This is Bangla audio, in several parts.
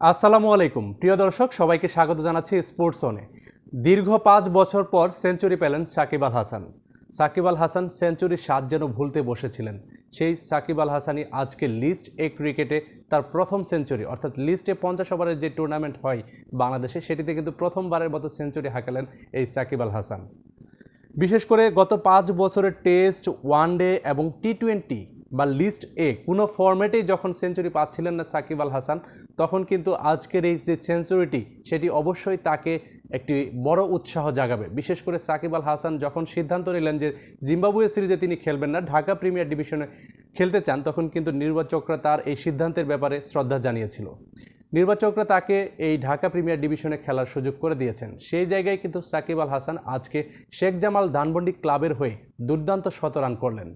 আসসালামু আলাইকুম। প্রিয় দর্শক, সবাইকে স্বাগত জানাচ্ছি স্পোর্টস অনে দীর্ঘ পাঁচ বছর পর সেঞ্চুরি পেলেন সাকিব আল হাসান। সাকিব আল হাসান সেঞ্চুরি স্বাদ যেন ভুলতে বসেছিলেন। সেই সাকিব আল হাসানই আজকে লিস্ট এ ক্রিকেটে তার প্রথম সেঞ্চুরি, অর্থাৎ লিস্টে পঞ্চাশ ওভারের যে টুর্নামেন্ট হয় বাংলাদেশে, সেটিতে কিন্তু প্রথমবারের মতো সেঞ্চুরি হাঁকালেন এই সাকিব আল হাসান। বিশেষ করে গত পাঁচ বছরের টেস্ট, ওয়ানডে এবং টি টোয়েন্টি বা লিস্ট এ কোনো ফর্ম্যাটেই যখন সেঞ্চুরি পাচ্ছিলেন না সাকিব আল হাসান, তখন কিন্তু আজকের এই যে সেঞ্চুরিটি সেটি অবশ্যই তাকে একটি বড় উৎসাহ জাগাবে। বিশেষ করে সাকিব আল হাসান যখন সিদ্ধান্ত নিলেন যে জিম্বাবুয়ে সিরিজে তিনি খেলবেন না, ঢাকা প্রিমিয়ার ডিভিশনে খেলতে চান, তখন কিন্তু নির্বাচকরা তার এই সিদ্ধান্তের ব্যাপারে শ্রদ্ধা জানিয়েছিল। নির্বাচকরা তাকে এই ঢাকা প্রিমিয়ার ডিভিশনে খেলার সুযোগ করে দিয়েছেন। সেই জায়গায় কিন্তু সাকিব আল হাসান আজকে শেখ জামাল ধানমন্ডি ক্লাবের হয়ে দুর্দান্ত শতরান করলেন।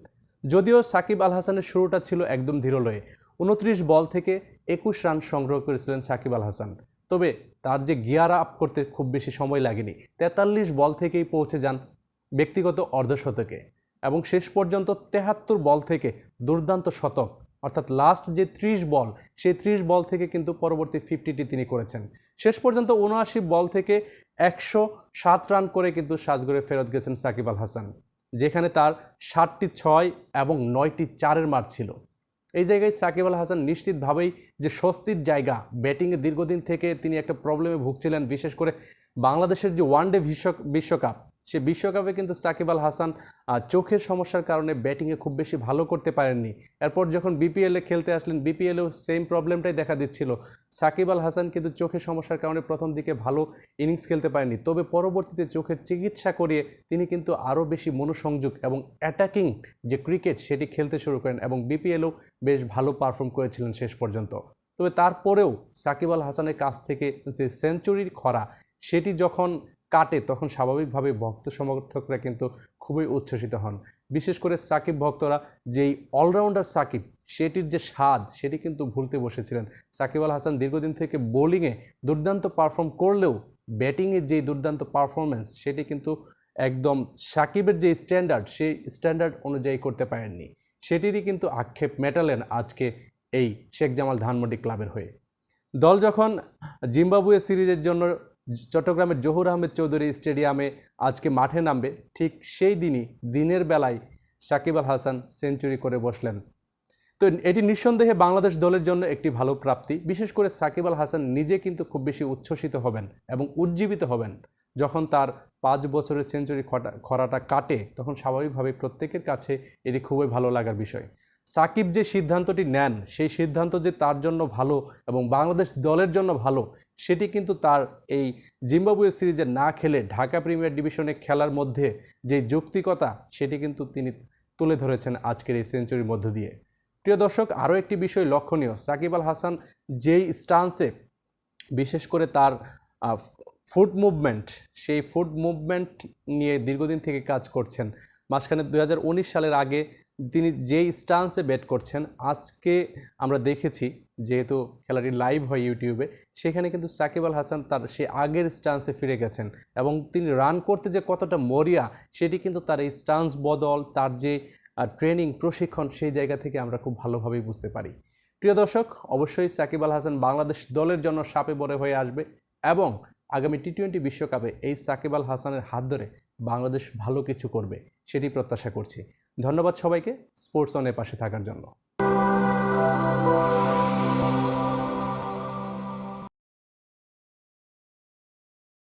যদিও সাকিব আল হাসানের শুরুটা ছিল একদম ধীরলয়ে। উনত্রিশ বল থেকে একুশ রান সংগ্রহ করেছিলেন সাকিব আল হাসান। তবে তার যে গিয়ার আপ করতে খুব বেশি সময় লাগেনি, তেতাল্লিশ বল থেকেই পৌঁছে যান ব্যক্তিগত অর্ধশতকে। এবং শেষ পর্যন্ত তেহাত্তর বল থেকে দুর্দান্ত শতক, অর্থাৎ লাস্ট যে ত্রিশ বল, সেই ত্রিশ বল থেকে কিন্তু পরবর্তী ফিফটিটি তিনি করেছেন। শেষ পর্যন্ত উনআশি বল থেকে একশো সাত রান করে কিন্তু সাজগড়ে ফেরত গেছেন সাকিব আল হাসান। যেখানে তার সাতটি ছয় এবং নয়টি চারের মার ছিল। এই জায়গায় সাকিব আল হাসান নিশ্চিতভাবেই যে স্বস্তির জায়গা, ব্যাটিংয়ে দীর্ঘদিন থেকে তিনি একটা প্রবলেমে ভুগছিলেন, বিশেষ করে বাংলাদেশের যে ওয়ানডে বিশ্ব বিশ্বকাপ সে বিশ্বকাপে কিন্তু সাকিব আল হাসান চোখের সমস্যার কারণে ব্যাটিংয়ে খুব বেশি ভালো করতে পারেননি। এরপর যখন বিপিএলে খেলতে আসলেন বিপিএলেও সেম প্রবলেমটাই দেখা দিচ্ছিল। সাকিব আল হাসান কিন্তু চোখের সমস্যার কারণে প্রথম দিকে ভালো ইনিংস খেলতে পারেননি। তবে পরবর্তীতে চোখের চিকিৎসা করিয়ে তিনি কিন্তু আরও বেশি মনোসংযোগ এবং অ্যাটাকিং যে ক্রিকেট সেটি খেলতে শুরু করেন এবং বিপিএলও বেশ ভালো পারফর্ম করেছিলেন শেষ পর্যন্ত। তবে তারপরেও সাকিব আল হাসানের কাছ থেকে যে সেঞ্চুরির খরা, সেটি যখন কাটে, তখন স্বাভাবিকভাবে ভক্ত সমর্থকরা কিন্তু খুবই উচ্ছ্বসিত হন। বিশেষ করে সাকিব ভক্তরা, যেই অলরাউন্ডার সাকিব, সেটির যে স্বাদ, সেটি কিন্তু ভুলতে বসেছিলেন। সাকিব আল হাসান দীর্ঘদিন থেকে বোলিংয়ে দুর্দান্ত পারফর্ম করলেও ব্যাটিংয়ের যেই দুর্দান্ত পারফরমেন্স সেটি কিন্তু একদম সাকিবের যে স্ট্যান্ডার্ড, সেই স্ট্যান্ডার্ড অনুযায়ী করতে পারেননি। সেটিরই কিন্তু আক্ষেপ মেটালেন আজকে এই শেখ জামাল ধানমন্ডি ক্লাবের হয়ে। দল যখন জিম্বাবুয়ে সিরিজের জন্য চট্টগ্রামের জহুর আহমেদ চৌধুরী স্টেডিয়ামে আজকে মাঠে নামবে। ঠিক সেই দিনই, দিনের বেলায় সাকিব আল হাসান সেঞ্চুরি করে বসলেন। তো এটি নিঃসন্দেহে বাংলাদেশ দলের জন্য একটি ভালো প্রাপ্তি। বিশেষ করে সাকিব আল হাসান নিজে কিন্তু খুব বেশি উচ্ছ্বসিত হবেন এবং উজ্জীবিত হবেন। যখন তার পাঁচ বছরের সেঞ্চুরি খরাটা কাটে, তখন স্বাভাবিকভাবে প্রত্যেকের কাছে এটি খুবই ভালো লাগার বিষয়। সাকিব যে সিদ্ধান্তটি নেন, সেই সিদ্ধান্ত যে তার জন্য ভালো এবং বাংলাদেশ দলের জন্য ভালো, সেটি কিন্তু তার এই জিম্বাবুয়ে সিরিজে না খেলে ঢাকা প্রিমিয়ার ডিভিশনে খেলার মধ্যে যে যৌক্তিকতা, সেটি কিন্তু তিনি তুলে ধরেছেন আজকের এই সেঞ্চুরির মধ্য দিয়ে। প্রিয় দর্শক, আরও একটি বিষয় লক্ষণীয়। সাকিব আল হাসান যেই স্টান্সে বিশেষ করে তার ফুড মুভমেন্ট সেই ফুড মুভমেন্ট নিয়ে দীর্ঘদিন থেকে কাজ করছেন। মাঝখানে দুহাজার উনিশ সালের আগে তিনি যেই স্টান্সে ব্যাট করছেন, আজকে আমরা দেখেছি যেহেতু খেলাটি লাইভ হয় ইউটিউবে সেখানে কিন্তু সাকিব আল হাসান তার সে আগের স্টান্সে ফিরে গেছেন এবং তিনি রান করতে যে কতটা মরিয়া, সেটি কিন্তু তার এই স্টান্স বদল, তার যে ট্রেনিং প্রশিক্ষণ, সেই জায়গা থেকে আমরা খুব ভালোভাবেই বুঝতে পারি। প্রিয় দর্শক, অবশ্যই সাকিব আল হাসান বাংলাদেশ দলের জন্য সাপে বড় হয়ে আসবে এবং আগামী টি টোয়েন্টি বিশ্বকাপে এই সাকিব আল হাসানের হাত ধরে বাংলাদেশ ভালো কিছু করবে, সেটি প্রত্যাশা করছি। ধন্যবাদ সবাইকে স্পোর্টস অনের পাশে থাকার জন্য।